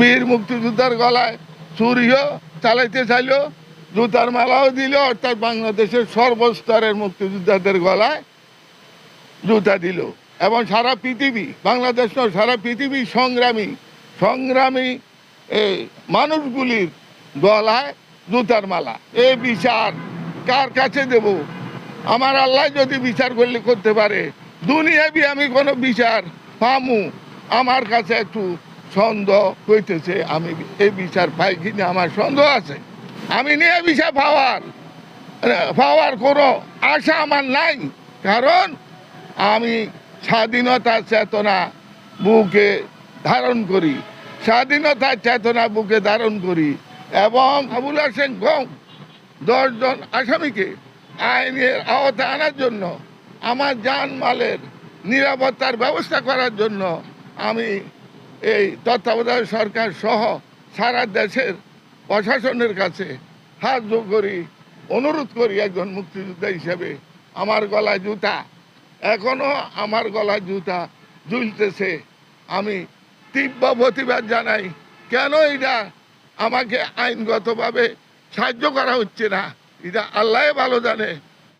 বীর মুক্তিযোদ্ধার গলায় চুরিও চালাইতে চাইলো জুতার মালাও দিল অর্থাৎ বাংলাদেশের সর্বস্তরের মুক্তিযোদ্ধাদের গলায় জুতা দিল। এবং সারা পৃথিবী বাংলাদেশ নয়, সারা পৃথিবী সংগ্রামী সংগ্রামী এই মানুষগুলির গলায় জুতার মালা। এ বিচার কার কাছে দেব? আমার আল্লাহ যদি বিচার করলে করতে পারে। দুনিয়াবি আমি কোনো বিচার পামু। আমার কাছে একটু সন্দেহ হইতেছে, আমি এই বিচার পাই কিনা আমার সন্দেহ আছে। আমি নিয়ে বিচার পাওয়ার পাওয়ার কোনো আশা আমার নাই। কারণ আমি স্বাধীনতার চেতনা বুকে ধারণ করি, স্বাধীনতার চেতনা বুকে ধারণ করি এবং আবুল হাসেন গম দশজন আসামিকে আইনের আওতায় আনার জন্য, আমার জানমালের নিরাপত্তার ব্যবস্থা করার জন্য আমি এই তত্ত্বাবধায়ক সরকার সহ সারা দেশের প্রশাসনের কাছে হাত করি, অনুরোধ করি একজন মুক্তিযোদ্ধা হিসেবে, আমার গলায় জুতা। এখনও আমার গলায় জুতা ঝুলতেছে। আমি তীব্র প্রতিবাদ জানাই, কেন এটা আমাকে আইনগতভাবে সাহায্য করা হচ্ছে না? এটা আল্লাহ ভালো জানে।